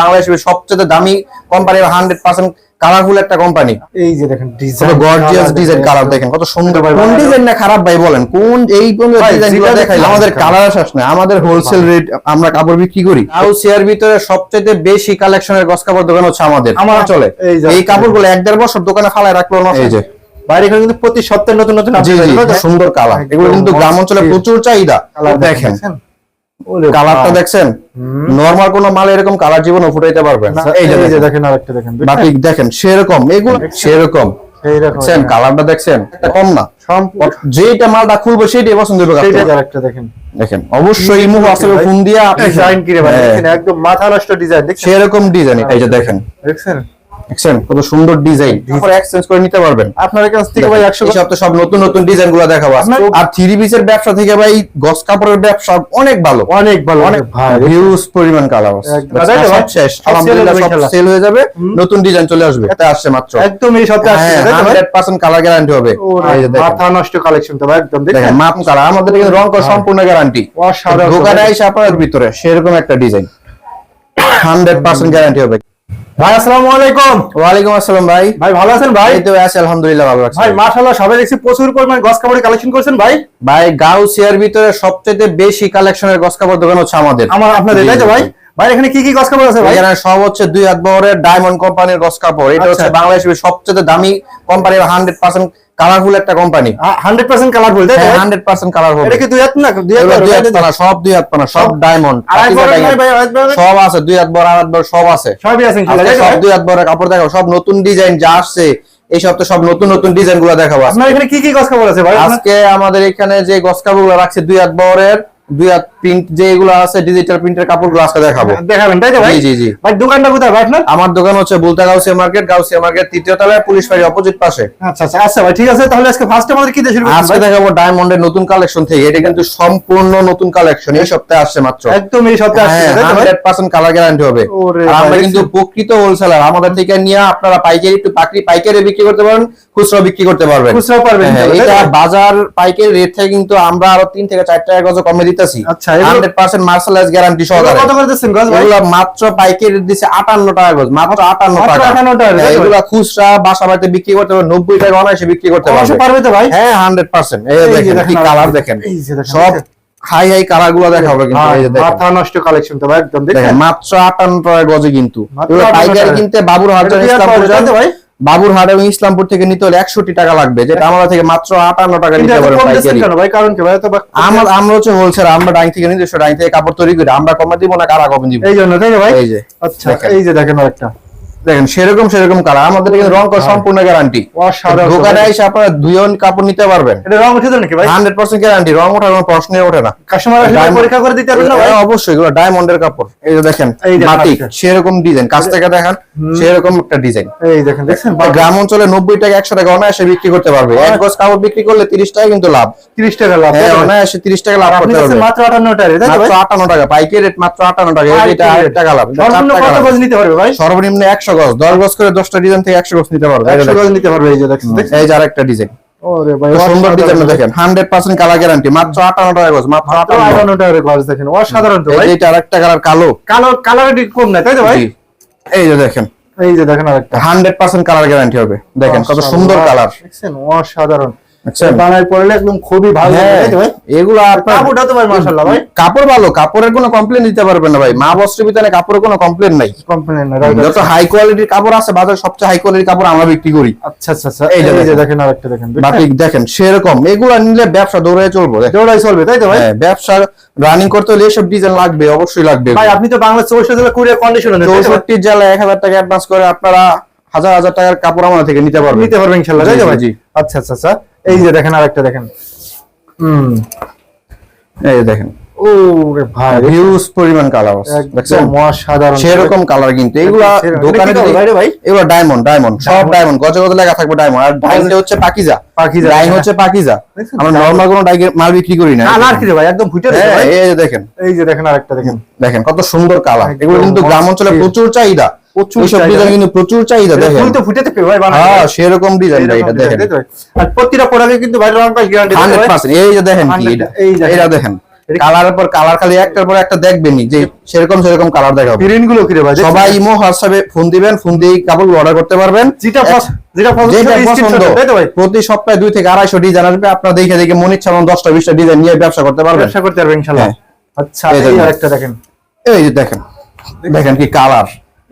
বাংলাদেশের সবচেয়ে দামি কোম্পানি হান্ড্রেড পার্সেন্ট কালারফুল একটা কোম্পানি এই যে দেখেন ডিজাইন গর্জিয়াস ডিজাইন কালার দেখেন। কত সুন্দর ভাই, কোন ডিজাইন না খারাপ ভাই বলেন। কোন এই কোন ভাই, ডিজাইন দেখাই আমাদের কালার শেষ না আমাদের হোলসেল রেট আমরা কাপড় বিক্রি করি। হাউসিয়ার ভিতরে সবচেয়ে বেশি কালেকশনের গস কাপড় দোকান হচ্ছে আমাদের। আমার চলে। এই কাপড়গুলো এক দেড় বছর দোকানে ফালায় রাখল না এই যে। বাইরে কিন্তু প্রতি সপ্তাহে নতুন নতুন? সুন্দর কালার এগুলো কিন্তু গ্রাম অঞ্চলে প্রচুর চাহিদা। দেখেন। কালারটা দেখছেন? নরমাল কোন মাল এরকম কালার জীবনে ফুটাইতে পারবেন। এই যে দেখেন। দেখেন আরেকটা দেখেন দেখেন সেরকম এগুলো সেরকম। দেখছেন কালারটা দেখছেন? কম না। যেটা মালটা খুলবো সেটাই পছন্দ হবে আরেকটা দেখেন। দেখেন অবশ্যই ইমু আসলে ফোন দিয়ে আপনি ডিজাইন কি ভাই হ্যাঁ, একদম মাথা নষ্ট ডিজাইন দেখছেন? সেরকম ডিজাইন এই যে দেখেন। দেখছেন? দেখছেন কত সুন্দর ডিজাইন তারপর এক্সচেঞ্জ করে নিতে পারবেন। আপনার কাছ থেকে ভাই একশো এই সপ্তাহে সব নতুন নতুন ডিজাইনগুলো দেখাবো। আর থ্রি পিসের ব্যবসা থেকে ভাই গস কাপড়ের ব্যবসা অনেক ভালো। অনেক ভালো অনেক ভাই। হিউজ পরিমাণ কালার। তাই সব শেষ। আলহামদুলিল্লাহ সব সেল হয়ে যাবে। নতুন ডিজাইন চলে আসবে। এটা আসছে মাত্র। একদম এই সপ্তাহে আসছে হ্যাঁ তাই তো ভাই? হান্ড্রেড পার্সেন্ট কালার গ্যারান্টি হবে। মাথা নষ্ট কালেকশন তো ভাই একদম। দেখেন। মাপ কালার আমাদের এখানে রং করা সম্পূর্ণ গ্যারান্টি অসাধারণ। দোকানে এসে আপনার ভিতরে। সেরকম একটা ডিজাইন হান্ড্রেড পার্সেন্ট গ্যারান্টি হবে। ভাই আসসালামু আলাইকুম। ওয়ালাইকুম আসসালাম ভাই। ভাই ভালো আছেন ভাই? তো আছি আলহামদুলিল্লাহ ভালো আছি। ভাই মাশাআল্লাহ সবাই দেখছি প্রচুর পরিমাণ গস কাপড়ের কালেকশন করছেন ভাই। ভাই গাউসিয়ার ভিতরে সবচেয়ে বেশি কালেকশনের গস কাপড় দোকান হচ্ছে আমাদের। আমার আপনাদের তাই তো ভাই। ভাই এখানে কি কি গস কাপড় আছে ভাই? এখানে সব হচ্ছে দুই হাত বহরের ডায়মন্ড কোম্পানির গস কাপড়। এটা হচ্ছে আচ্ছা। বাংলাদেশের সবচেয়ে দামি কোম্পানি কালারফুল একটা কোম্পানি হান্ড্রেড পার্সেন্ট কালারফুল তাই তো? ভাই? হান্ড্রেড পার্সেন্ট কালার হবে এটা কি দুই হাত না? দুই হাত দুই হাত ভাই? সব দুই হাত ডায়মন্ড আছে দুই হাত বড় আড়াই হাত বড় সব আছে। সবই আছে সব দুই হাত বড় কাপড় দেখাবো সব নতুন ডিজাইন যা আসছে এই সপ্তাহে সব নতুন নতুন ডিজাইনগুলো দেখাবো। আপনার এখানে কি কি গস কাপড় আছে ভাই? আজকে আমাদের এখানে যে গস কাপড়গুলো রাখছে দুই হাত বহরের দুই হাত প্রিন্ট যেগুলো আছে ডিজিটাল প্রিন্টের কাপড় আজকে দেখাবো। দেখাবেন তাই তো ভাই? জি, জি, জি। ভাই দোকানটা কোথায় ভাই আপনার? আমার দোকান হচ্ছে বুলতা গাউসিয়া মার্কেট গাউসিয়া মার্কেট তৃতীয় তলায় পুলিশ বাড়ি অপোজিট পাশে। আচ্ছা আচ্ছা আচ্ছা ভাই ঠিক আছে তাহলে আজকে ফার্স্ট আমাদের কি দিয়ে শুরু আজকে দেখাবো ডায়মন্ডের নতুন কালেকশন থেকে। এটা কিন্তু সম্পূর্ণ নতুন কালেকশন এই সপ্তাহে আসছে মাত্র। একদম এই সপ্তাহে আসছে কালার গ্যারান্টি হবে। আর আমরা কিন্তু প্রকৃত হোলসেলার আমাদের থেকে নিয়ে আপনারা পাইকারি একটু পাকড়ি পাইকারি বিক্রি করতে পারেন খুচরা বিক্রি করতে পারবেন। খুচরা পারবেন হ্যাঁ, এটা বাজার পাইকারি রেট থেকে কিন্তু আমরা আরও তিন থেকে চার টাকা গজ কমে দিতেছি। আচ্ছা, এগুলো- হান্ড্রেড পার্সেন্ট মার্শালাইজ গ্যারান্টি সহকারে। কত করে দিচ্ছেন গজ ভাই? এগুলো মাত্র পাইকারি টাকা গজ মাত্র আটান্ন মাত্র টাকা। 58 টাকা, হ্যাঁ, তাই এগুলো খুচরা বাসা বাড়িতে বিক্রি করতে পারবে নব্বই টাকা অনায়াসে বিক্রি করতে পারবে পারবে তো ভাই? হ্যাঁ এই দেখেন কি কালার সব হাই হাই কালারগুলো দেখাবো কিন্তু এই যে দেখেন। মাথা নষ্ট কালেকশন তো ভাই একদম দেখেন। দেখেন মাত্র আটান্ন টাকা গজে কিন্তু। মাত্র এগুলো 58 পাইকারি কিনতে বাবুর ইসলামপুর যান ভাই? বাবুর হাট এবং ইসলামপুর থেকে নিতে হলে একষট্টি টাকা লাগবে যেটা আমরা থেকে মাত্র আটান্ন টাকা নিতে পারব আমরা আমরা হচ্ছে হোলসেল আমরা ডাইং থেকে নিজস্ব ডাইং থেকে কাপড় তৈরি করি আমরা কমে দিবো না কারা কমে দিব? এই জন্য তাই ভাই? এই যে আচ্ছা। এই যে দেখেন আরেকটা। দেখেন সেরকম সেরকম কালার আমাদের এখানে রং করা সম্পূর্ণ গ্যারান্টি দোকানে এসে আপনারা দুইজন কাপড় নিতে পারবেন। এটা রং উঠে নাকি ভাই? হান্ড্রেড পার্সেন্ট গ্যারান্টি রং ওঠার কোনো প্রশ্নই ওঠে না। কাস্টমার আসলে পরীক্ষা করে দিতে পারবেন না হ্যাঁ, অবশ্যই এগুলো ডায়মন্ডের কাপড়। এই যে দেখেন মাটি। সেরকম ডিজাইন কাছ থেকে দেখেন সেরকম একটা ডিজাইন এই দেখেন দেখছেন? গ্রাম অঞ্চলে নব্বই টাকা একশো টাকা অনায়াসে বিক্রি করতে পারবে। এক গজ কাপড় বিক্রি করলে তিরিশ টাকা কিন্তু লাভ। 30 টাকা লাভ হ্যাঁ? অনায়াসে তিরিশ টাকা লাভ করতে পারবে। মাত্র 58 টাকা তাই মাত্র টাকা পাইকারি রেট মাত্র আটান্ন টাকা। এটা আট টাকা লাভ। সর্বনিম্ন টাকা কত গজ নিতে পারবে ভাই? সর্বনিম্ন একশো গজ দশ গজ করে দশটা ডিজাইন থেকে একশো গজ নিতে পারবে দেখেন। গজ নিতে পারবে এই যে? এই যে আরেকটা ডিজাইন ওরে ভাই সুন্দর অসাধারণ ডিজাইন ভাই। দেখেন হান্ড্রেড পার্সেন্ট কালার গ্যারান্টি মাত্র আটান্ন টাকা গজ মাত্র মাত্র আটান্ন। 58 টাকার গজ দেখেন অসাধারণ তো ভাই। এটা আরেকটা কালো। কালো কালার কম না তাই তো ভাই? এই যে দেখেন। এই যে দেখেন আরেকটা। হান্ড্রেড পার্সেন্ট কালার গ্যারান্টি হবে দেখেন কত সুন্দর কালার অসাধারণ। পড়লে একদম খুবই ভালো হ্যাঁ ভাই? এগুলো আপনার কাপড়টা তো ভাই মাশাআল্লাহ ভাই। কাপড় ভালো কাপড়ের কোনো কমপ্লেন দিতে না ভাই। মা বস্ত্র বিতানে কাপড়ের কোনো কমপ্লেন নাই। কমপ্লেন না যত হাই কোয়ালিটির কাপড় আছে বাজারে সবচেয়ে হাই কোয়ালিটির কাপড় আমরা বিক্রি করি। আচ্ছা আচ্ছা আচ্ছা। এই এই যে যে দেখেন। দেখেন আরেকটা দেখেন বাটিক দেখেন সেরকম। এগুলো নিলে ব্যবসা দৌড়ে চলবো। দৌড়াই চলবে তাই তো ভাই? হ্যাঁ, ব্যবসা রানিং করতে হলে এসব ডিজাইন লাগবে অবশ্যই লাগবে ভাই আপনি তো বাংলা চৌষট্টি জেলা কুরিয়ার কন্ডিশন চৌষট্টি জেলায় এক হাজার টাকা অ্যাডভান্স করে আপনারা হাজার হাজার টাকার কাপড় আমাদের থেকে নিতে পারবেন। নিতে পারবেন ভাই? জি। আচ্ছা আচ্ছা আচ্ছা। এই যে দেখেন আরেকটা দেখেন। হুম। এই দেখেন। ভাই। হিউজ পরিমাণ কালার দেখছেন? অসাধারণ। সেরকম কালার কিন্তু। এগুলা দোকানে এটা কি কালার ভাই রে ডায়মন্ড ডায়মন্ড সব ডায়মন্ড গজে গজে লেখা থাকবে ডায়মন্ড আর হচ্ছে পাকিজা। পাকিজা। ডাইং হচ্ছে পাকিজা। আমরা নরমাল কোনো মাল বিক্রি করি না। কালার কি ভাই? একদম ফুটে হ্যাঁ। এই যে দেখেন। এই যে দেখেন আরেকটা দেখেন। দেখেন কত সুন্দর কালার এগুলো কিন্তু গ্রাম অঞ্চলে প্রচুর চাহিদা। প্রচুর চাহিদা। ডিজাইন কিন্তু প্রচুর চাহিদা দেখেন। তো ফুটে ভাই বানানো হ্যাঁ সেরকম ডিজাইন এটা দেখেন? আর প্রতিটা প্রোডাক্টে কিন্তু ভাই রং পাস গ্যারান্টি হান্ড্রেড পার্সেন্ট। এই যে দেখেন কি এটা এই দেখেন। কালারের পর কালার খালি একটার পর একটা দেখবেনই যে সেরকম সেরকম কালার দেখাবো। প্রিন্টগুলো কি রে ভাই সবাই ইমো হোয়াটসঅ্যাপে ফোন দিবেন ফোন দিয়ে কাপড় অর্ডার করতে পারবেন। যেটা যেটা পছন্দ প্রতি সপ্তাহে দুই থেকে আড়াইশো ডিজাইন আসবে আপনার দেখে দেখে মনে ইচ্ছা দশটা বিশটা ডিজাইন নিয়ে ব্যবসা করতে পারবেন। ব্যবসা করতে পারবেন ইনশাআল্লাহ হ্যাঁ। আচ্ছা এই এই আরেকটা দেখেন। এই যে দেখেন দেখেন কি কালার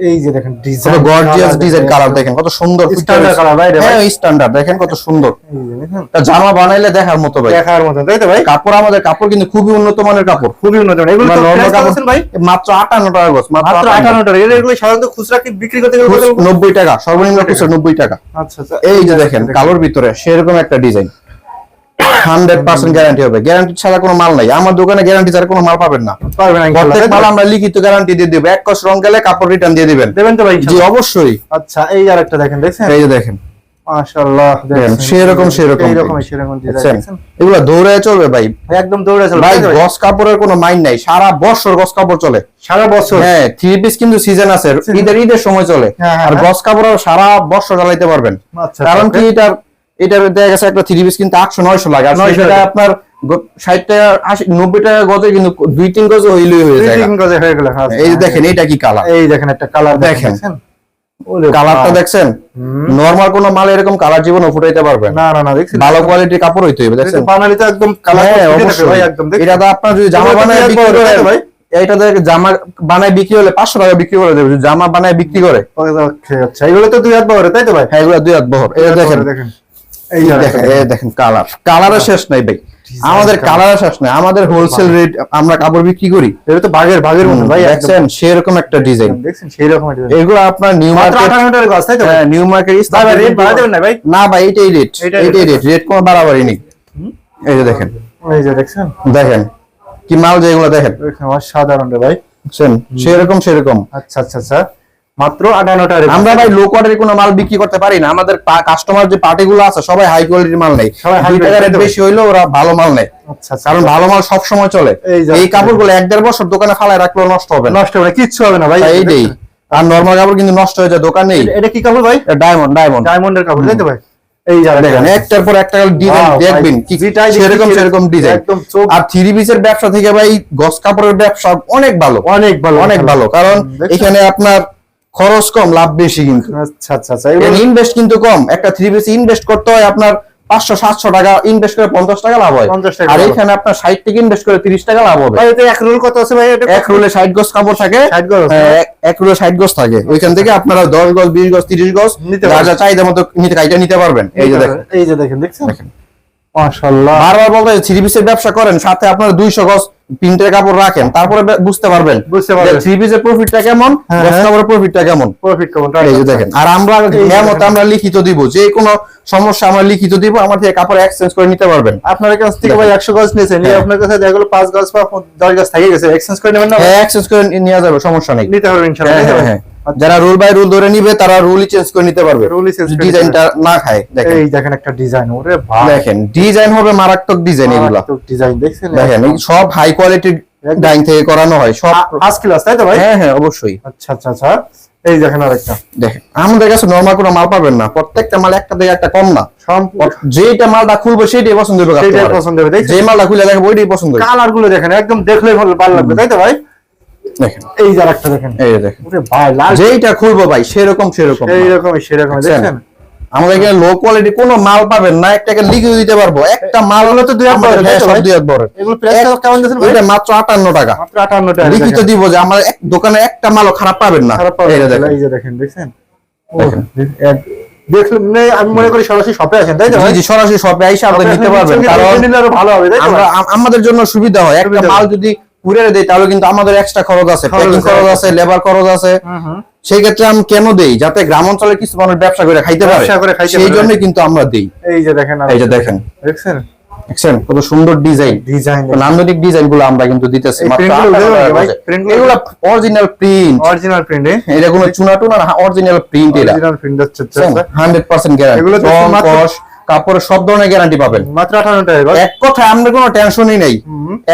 এই যে দেখেন কত ডিজাইন গর্জিয়াস ডিজাইন কালার দেখেন কত সুন্দর Standard colour ভাই। হ্যাঁ স্ট্যান্ডার্ড দেখেন কত সুন্দর। এই দেখেন। তা জামা বানাইলে দেখার মতো ভাই। দেখার মতন তাই তো ভাই? কাপড় আমাদের কাপড় কিন্তু খুবই উন্নত মানের কাপড়। খুবই উন্নত মানের। এগুলো কাপড়। ভাই? মাত্র আটান্ন টাকা গজ মাত্র 58 টাকা। এর এগুলো সাধারণত খুচরা কি বিক্রি করতে গেলে কত লাগবে? নব্বই টাকা সর্বনিম্ন খুচরা নব্বই টাকা। আচ্ছা আচ্ছা। এই যে দেখেন কালোর ভিতরে সেরকম একটা ডিজাইন হান্ড্রেড পার্সেন্ট গ্যারান্টি হবে। গ্যারান্টি ছাড়া কোনো মাল নাই। আমার দোকানে গ্যারান্টি ছাড়া কোনো মাল পাবেন না। প্রত্যেক মাল আমরা লিখিত গ্যারান্টি দিয়ে দেবো। এক রং গেলে কাপড় রিটার্ন দিয়ে দিবেন। দেবেন তো ভাই জি অবশ্যই। আচ্ছা এই আরেকটা দেখেন দেখছেন? এই যে দেখেন। মাশাআল্লাহ দেখেন, সেরকম সেরকম। এইরকম সেরকম ডিজাইন দেখছেন দেখছেন? এগুলো দৌড়ে চলবে ভাই। একদম দৌড়ে চলে ভাই তাই তো ভাই? গস কাপড়ের কোনো মাইন্ড নাই। সারা বছর গস কাপড় চলে। সারা বছর? হ্যাঁ থ্রি পিস কিন্তু সিজন আছে। ঈদের ঈদের সময় চলে। হ্যাঁ, হ্যাঁ, আর হ্যাঁ। গস কাপড় সারা বছর চালাইতে পারবেন। আচ্ছা কারণ আচ্ছা, কি এটার এটার দেখা গেছে একটা থ্রি পিস কিন্তু আটশো নয়শো লাগে। আর সেটা আপনার ষাট টাকা আশি নব্বই টাকা গজে কিন্তু দুই তিন গজ হইলেই হয়ে যায়। গজে হয়ে গেল হ্যাঁ। এই দেখেন এটা কি কালার এই দেখেন একটা কালার দেখেন। দেখেন। কালারটা দেখছেন? নরমাল কোন মাল এরকম কালার জীবনে ফুটাইতে পারবেন না। না না দেখছেন ভালো কোয়ালিটির কাপড় হইতে হবে দেখছেন? বানালি একদম কালার হ্যাঁ, ভাই একদম এটা তো আপনার যদি জামা বানায় বিক্রি করে ভাই? এটা দেখে জামা বানায় বিক্রি হলে পাঁচশো টাকা বিক্রি করে দেবে। জামা বানায় বিক্রি করে আচ্ছা এগুলো তো দুই হাত বড় তাই তো ভাই? হ্যাঁ এগুলো দুই হাত বহর। এটা দেখেন। এই দেখেন এই দেখেন কালার কালারের শেষ নাই ভাই। আমাদের কালারের শেষ নাই। আমাদের হোলসেল রেট আমরা কাপড় বিক্রি করি। এটা তো বাঘের বাঘের মতো ভাই দেখছেন সেরকম একটা ডিজাইন দেখছেন সেই রকম এগুলো আপনার নিউ মার্কেট 58 টাকার গাছ তাই তো? নিউ মার্কেট ভাই রেট বাড়া দেবেন না ভাই? না ভাই এটাই রেট এটাই রেট রেট কোনো বাড়াবাড়ি নেই। এই যে দেখেন। এই যে দেখছেন? দেখেন কি মাল যেগুলো দেখেন। অসাধারণ রে ভাই। সেরকম সেরকম। আচ্ছা আচ্ছা আচ্ছা। মাত্র 58 টাকা আমরা ভাই লো কোয়ালিটির কোনো মাল বিক্রি করতে পারি না। আমাদের কাস্টমার যে পার্টি গুলো আছে সবাই হাই কোয়ালিটির মাল নেই সবাই high টাকা রেট বেশি হইলেও ওরা ভালো মাল নেয়। আচ্ছা আচ্ছা। কারণ ভালো মাল সব সময় চলে। এই কাপড়গুলো এক দেড় বছর দোকানে ফালায় রাখলেও নষ্ট হবে নষ্ট হবে কিচ্ছু হবে না ভাই। এইটাই আর নর্মাল কাপড় কিন্তু নষ্ট হয়ে যায় দোকানে এটা- এটা কি কাপড় ভাই? ডায়মন্ড ডায়মন্ড ডায়মন্ডের কাপড় তাই তো ভাই? এই দেখেন একটার পর একটা ডিজাইন দেখবেন সেরকম সেরকম ডিজাইন আর থ্রি পিসের ব্যবসা থেকে ভাই গস কাপড়ের ব্যবসা অনেক ভালো। অনেক ভালো অনেক ভালো। কারণ এখানে আপনার খরচ কম লাভ বেশি কিন্তু। আচ্ছা আচ্ছা আচ্ছা ইনভেস্ট কিন্তু কম। একটা থ্রি পিস ইনভেস্ট করতে হয় আপনার পাঁচশো সাতশো টাকা ইনভেস্ট করে পঞ্চাশ টাকা লাভ হয়। আর এখানে আপনার ষাট টাকা ইনভেস্ট করে তিরিশ টাকা লাভ হবে। ভাই এটা এক রোল কত আছে ভাই? এক রুলে ষাট গজ কাপড় থাকে। 60 গজ হ্যাঁ, এক- রুলে ষাট গজ থাকে। ওইখান থেকে আপনারা দশ গজ বিশ গজ তিরিশ গজ নিতে যা। যা চাহিদা মতো নিতে পারবেন। এই যে দেখেন। এই যে দেখেন দেখছেন? মাশাআল্লাহ। বারবার বলতে থ্রি পিসের ব্যবসা করেন সাথে আপনার দুইশো গজ প্রিন্টের কাপড় রাখেন তারপরে বুঝতে পারবেন বুঝতে পারবেন। থ্রি পিসের প্রফিটটা কেমন হ্যাঁ, হ্যাঁ। কাপড়ের প্রফিটটা কেমন? প্রফিট কেমন? এই যে দেখেন আর আমরা নিয়মত আমরা লিখিত দিব যে কোনো সমস্যা আমরা লিখিত দিব আমার থেকে কাপড় এক্সচেঞ্জ করে নিতে পারবেন। আপনার কাছ থেকে ভাই 100 গজ নিয়েছেন নিয়ে হ্যাঁ। আপনার কাছে দেখা গেল 5 গজ বা 10 গজ থেকে গেছে এক্সচেঞ্জ করে নেবেন না এক্সচেঞ্জ করে নেওয়া যাবে সমস্যা নেই। নিতে পারবেন ইনশাআল্লাহ হ্যাঁ। হ্যাঁ যারা রুল বাই রুল ধরে নিবে তারা রুলই চেঞ্জ করে নিতে পারবে। ডিজাইনটা না খায় দেখেন। এই দেখেন একটা ডিজাইন ওরে ভাই। দেখেন ডিজাইন হবে মারাত্মক ডিজাইন এগুলা। ডিজাইন দেখছেন? দেখেন সব হাই একদম। ডাইং থেকে করানো হয় সব ফার্স্ট ক্লাস তাই তো ভাই? হ্যাঁ হ্যাঁ অবশ্যই। আচ্ছা আচ্ছা আচ্ছা। এই দেখেন আরেকটা। দেখেন আমাদের কাছে নর্মাল কোনো মাল পাবেন না। প্রত্যেকটা মাল একটা থেকে একটা কম না। যেটা মালটা খুলবো সেটাই পছন্দ হবে customer-এর। পছন্দ হবে যে মালটা খুলে দেখবে ওইটাই পছন্দ হবে। কালারগুলো দেখেন একদম দেখলেই ভালো ভালো লাগবে তাই তো ভাই? দেখেন। এই যে আরেকটা দেখেন। এই দেখেন। ভাই লাল যেইটা খুলবো ভাই সেরকম সেরকম এই সেরকম দেখছেন? দেখছেন? আমাদের এখানে লো কোয়ালিটি কোনো মাল পাবেন না একটাকে লিখে দিতে পারব। একটা মাল হলে তো দুই হাত বড় হ্যাঁ তাই তো সব দুই হাত বড় এগুলো প্রাইস কেমন দিয়েছেন ভাই? এটা মাত্র আটান্ন টাকা। মাত্র 58 টাকা লিখিত দিব যে আমার এক দোকানে একটা মালও খারাপ পাবেন না। এই যে দেখেন। দেখেন দেখলে আমি মনে করি সরাসরি শপে আসেন তাই তো জি সরাসরি শপে আইসা আপনি নিতে পারবেন কারণ ভালো হবে তাই আমরা আমাদের জন্য সুবিধা হয়। একটা মাল যদি কুরিয়ারে দেই তাহলে কিন্তু আমাদের এক্সট্রা খরচ আছে প্যাকিং খরচ আছে। লেবার খরচ আছে। সেই ক্ষেত্রে আমি কেন দেই? যাতে গ্রাম অঞ্চলে কিছু মানুষ ব্যবসা করে খাইতে পারে। ব্যবসা করে খাইতে সেই জন্য কিন্তু আমরা দেই। এই যে দেখেন এই যে দেখেন। দেখছেন? দেখছেন? কত সুন্দর ডিজাইন ডিজাইন নান্দনিক ডিজাইনগুলো আমরা কিন্তু দিতেছি এই মাত্র print গুলো 58 দেবো টাকা ভাই? গজে। print গুলো এগুলো অরিজিনাল প্রিন্ট অরিজিনাল প্রিন্টে এটা কোনো চুনা টুনা অরিজিনাল প্রিন্ট এটা অরিজিনাল প্রিন্ট হচ্ছে হান্ড্রেড পার্সেন্ট গ্যারান্টি এগুলো মাত্র- কাপড়ের সব ধরনের গ্যারান্টি পাবেন। মাত্র আঠারো টাকা এক কথায় আমাদের কোনো টেনশনই নেই।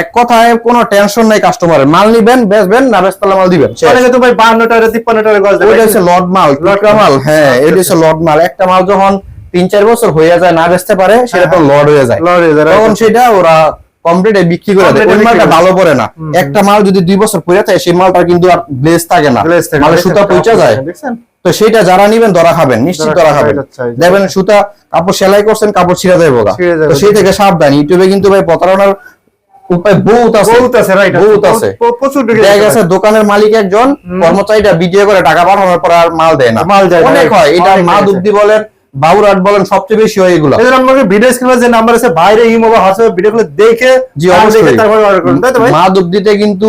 এক কথায় কোনো টেনশন নাই কাস্টমারের মাল নিবেন বেচবেন না বেচতলা মাল দিবেন। বান্ন অনেকে তো ভাই 52 টাকা 53 টাকা গজ ওইটা হচ্ছে লট মাল মাল। হ্যাঁ এটা হচ্ছে লট মাল। একটা মাল যখন তিন চার বছর হয়ে যায় না বেচতে পারে সেটা তো লড হয়ে যায়। লড হয়ে যায় তখন সেটা ওরা কমপ্লিট বিক্রি করে দেয় ওই মালটা ভালো পড়ে না। একটা মাল যদি দুই বছর পরে থাকে সেই মালটা কিন্তু আর গ্লেজ থাকে না। দেখছেন? সুতা পচে যায়। তো সেটা যারা নিবেন ধরা খাবেন নিশ্চিত ধরা খাবেন, আচ্ছা, যে- দেখবেন সুতা কাপড় সেলাই করছেন কাপড় ছিঁড়ে যাবে গা। তো সেই থেকে সাবধান। ইউটিউবে কিন্তু ভাই প্রতারণার উপায় বহুত আছে। বহুত আছে রাইট বহুত আছে। প্রচুর দেখা গেছে দোকানের মালিক একজন। কর্মচারীটা ভিডিও করে টাকা পাঠানোর পর আর মাল দেয় না। মাল দেয় অনেক হয় এটা মা হয়েছে। দুব্দি বলেন বাউরাট বলেন সবচেয়ে বেশি হয় এগুলো। জন্য ভিডিও স্ক্রিনে যে নাম্বার আছে বাইরে ইমো বা হোয়াটসঅ্যাপে ভিডিওগুলো দেখে জি, আর অবশ্যই। তারপরে অর্ডার করুন তাই তো ভাই? মা দুব্দিতে কিন্তু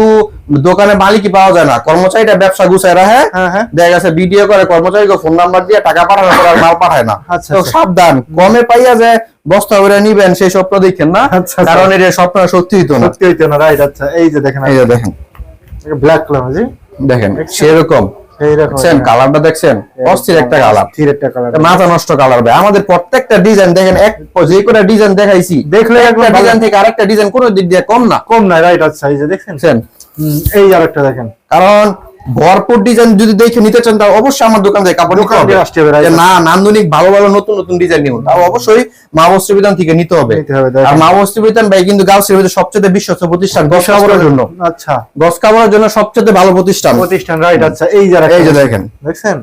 দোকানে মালিকই পাওয়া যায় না। কর্মচারীটা ব্যবসা গুছায় রাখে হ্যাঁ হ্যাঁ। দেখা গেছে ভিডিও করে কর্মচারীকে ফোন নাম্বার দিয়ে টাকা পাঠানোর পর আর মাল পাঠায় না। আচ্ছা, তো আচ্ছা। সাবধান কমে পাইয়া যায় বস্তা করে নিবেন সেই স্বপ্ন দেখেন না। আচ্ছা। কারণ এটা স্বপ্ন সত্যি হইতো না। সত্যি হইতো না রাইট আচ্ছা এই যে দেখেন এই যে দেখেন। ব্ল্যাক কালার জি। দেখেন সেরকম। দেখছেন কালারটা দেখছেন? অস্থির একটা কালার। স্থির একটা কালার মাথা নষ্ট কালার ভাই। আমাদের প্রত্যেকটা ডিজাইন দেখেন এক যে কোনো ডিজাইন দেখাইছি। দেখলে একটা ডিজাইন থেকে আরেকটা ডিজাইন কোন দিক দিয়ে কম না। কম না রাইট আছে সাইজে দেখছেন? এই আরেকটা দেখেন। কারণ ভরপুর ডিজাইন যদি দেখে নিতে চান তাহলে অবশ্যই আমার দোকান থেকে কাপড় নিতে হবে। না নান্দনিক ভালো ভালো নতুন নতুন ডিজাইন নিব। তাও অবশ্যই মা বস্ত্র বিধান থেকে নিতে হবে। আর মা বস্ত্র বিধান ভাই কিন্তু গার্লস এর ভিতরে সবচেয়ে বিশ্বস্ত প্রতিষ্ঠান গস কাপড়ের জন্য। আচ্ছা। গস কাপড়ের জন্য সবচেয়ে ভালো প্রতিষ্ঠান। প্রতিষ্ঠান রাইট আচ্ছা এই যারা এই যে দেখেন। দেখছেন?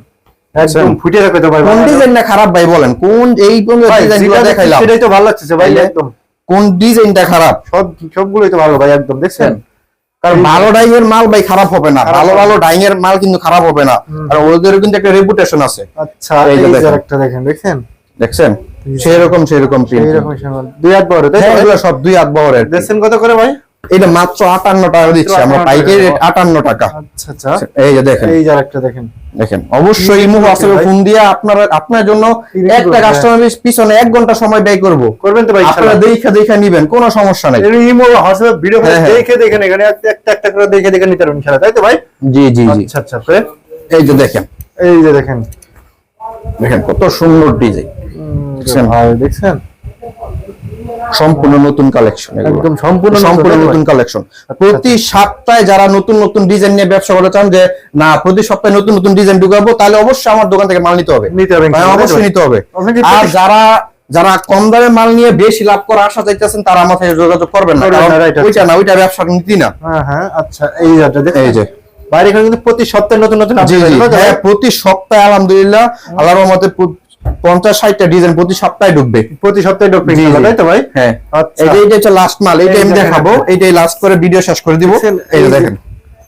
একদম ফুটে রাখতে তো ভাই কোন ডিজাইন না খারাপ ভাই বলেন? কোন এই কোন দেখাইলাম? সেটাই তো ভালো লাগছে ভাই তাইলে? একদম। কোন ডিজাইনটা খারাপ? সব সবগুলোই তো ভালো ভাই একদম দেখছেন? কারণ ভালো ডাইং এর মাল ভাই খারাপ হবে না। ভালো ভালো ডাইং এর মাল কিন্তু খারাপ হবে না। আর ওদেরও কিন্তু একটা রেপুটেশন আছে। আচ্ছা এই যে একটা দেখেন। দেখেন দেখছেন? দেখছেন? সেরকম সেরকম। প্রিন্ট দুই হাত ভাই? এগুলো সব দুই হাত বহরের দেখছেন কত করে ভাই? এটা মাত্র আটান্ন টাকা দিচ্ছি আমরা 58 পাইকারি রেট আটান্ন টাকা। আচ্ছা আচ্ছা। এই যে দেখেন। এই যে আরেকটা দেখেন। দেখেন অবশ্যই ইমো হোয়াটসঅ্যাপে ফোন দিয়ে আপনার আপনার জন্য একটা করবেন? কাস্টমারের পিছনে এক ঘণ্টা সময় ব্যয় করব। করবেন তো ভাই আপনারা দেখে দেখে নিবেন কোনো সমস্যা নাই। এই ইমো হোয়াটসঅ্যাপ ভিডিও হ্যাঁ। দেখে দেখেন এখানে একটা একটা একটা করে দেখে দেখে নিতে পারবেন খেলা তাই তো ভাই? জি জি জি। আচ্ছা আচ্ছা করে। এই যে দেখেন। এই যে দেখেন। দেখেন কত সুন্দর ডিজাইন। দেখছেন? ভাই দেখছেন? সম্পূর্ণ নতুন কালেকশন একদম সম্পূর্ণ সম্পূর্ণ নতুন, কালেকশন প্রতি সপ্তাহে যারা নতুন নতুন ডিজাইন নিয়ে ব্যবসা করতে চান যে না প্রতি সপ্তাহে নতুন নতুন ডিজাইন ঢুকাবো তাহলে অবশ্যই আমার দোকান থেকে মাল নিতে হবে। নিতে হবে অবশ্যই নিতে হবে। আর যারা যারা কম দামে মাল নিয়ে বেশি লাভ করার আশা চাইতেছেন তারা আমার সাথে যোগাযোগ করবেন না। কারণ ওইটা না ওইটা ব্যবসা নীতি না। হ্যাঁ হ্যাঁ আচ্ছা এই এই যে। বাইরে কিন্তু প্রতি সপ্তাহে নতুন নতুন? হ্যাঁ প্রতি সপ্তাহে আলহামদুলিল্লাহ আল্লাহর রহমতে পঞ্চাশ ষাটটা ডিজাইন প্রতি সপ্তাহে ঢুকবে। প্রতি সপ্তাহে ঢুকবে তাই তো ভাই? হ্যাঁ। এটা এইটা হচ্ছে লাস্ট মাল এটা আমি দেখাবো এটাই লাস্ট করে ভিডিও শেষ করে দিব? এই দেখেন।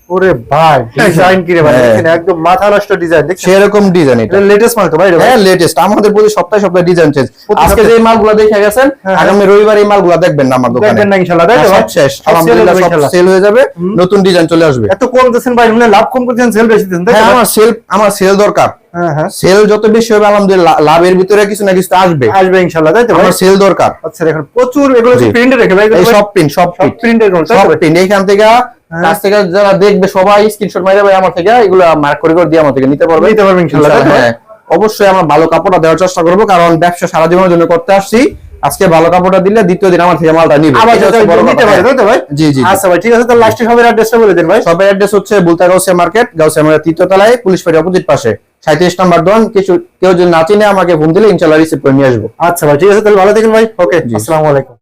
ওরে ভাই ডিজাইন কি রে ভাই হ্যাঁ। দেখেন একদম মাথা নষ্ট ডিজাইন দেখছেন সেরকম ডিজাইন এটা। লেটেস্ট মাল তো ভাই হ্যাঁ লেটেস্ট আমাদের প্রতি সপ্তাহে সপ্তাহে ডিজাইন চেঞ্জ আজকে যে মালগুলো দেখে গেছেন হ্যাঁ, আগামী রবিবার এই মালগুলো দেখবেন না আমার দোকানে। দেখবেন না ইনশাআল্লাহ তাই তো হ্যাঁ, সব শেষ। আলহামদুলিল্লাহ সব সেল হয়ে যাবে নতুন ডিজাইন চলে আসবে। এত কম দিচ্ছেন ভাই মানে লাভ কম করছেন সেল বেশি দিচ্ছেন তাই হ্যাঁ? আমার সেল আমার সেল দরকার। হ্যাঁ হ্যাঁ। সেল যত বেশি হবে আলহামদুলিল্লাহ লাভের ভিতরে কিছু না কিছু আসবে। আসবে ইনশাআল্লাহ তাই তো ভাই? সেল দরকার। আচ্ছা দেখেন প্রচুর এগুলো। প্রিন্টে রেখে ভাই সব পিন সব তাই সব? পিন এইখান থেকে হ্যাঁ। কাছ থেকে যারা দেখবে সবাই স্ক্রিনশট ভাই আমার থেকে এগুলো মার্ক করে করে দিয়ে আমার থেকে নিতে পারবে। নিতে পারবে ইনশাআল্লাহ, হ্যাঁ। অবশ্যই আমরা ভালো কাপড়টা দেওয়ার চেষ্টা করব কারণ ব্যবসা সারা জীবনের জন্য করতে আসছি। আজকে ভালো কাপড়টা দিলে দ্বিতীয় দিন আমার থেকে মালটা নিবে। আবার এটা হচ্ছে বড় নিতে পারে তাই তো ভাই? জি জি জি। আচ্ছা ভাই ঠিক আছে তাহলে লাস্টে সবের অ্যাড্রেসটা বলে দিন ভাই। সবের অ্যাড্রেস হচ্ছে বুলতা গাউসিয়া মার্কেট গাউসিয়া মার্কেট তৃতীয় তলায় পুলিশ ফাঁড়ি অপোজিট পাশে। সাঁত্রিশ নাম্বার দোকান কিছু কেউ যদি না চিনে আমাকে ফোন দিলে ইনশাল্লাহ রিসিভ করে নিয়ে আসব। আচ্ছা ভাই ঠিক আছে তাহলে ভালো থাকেন ভাই। ওকে। আসসালামু আলাইকুম।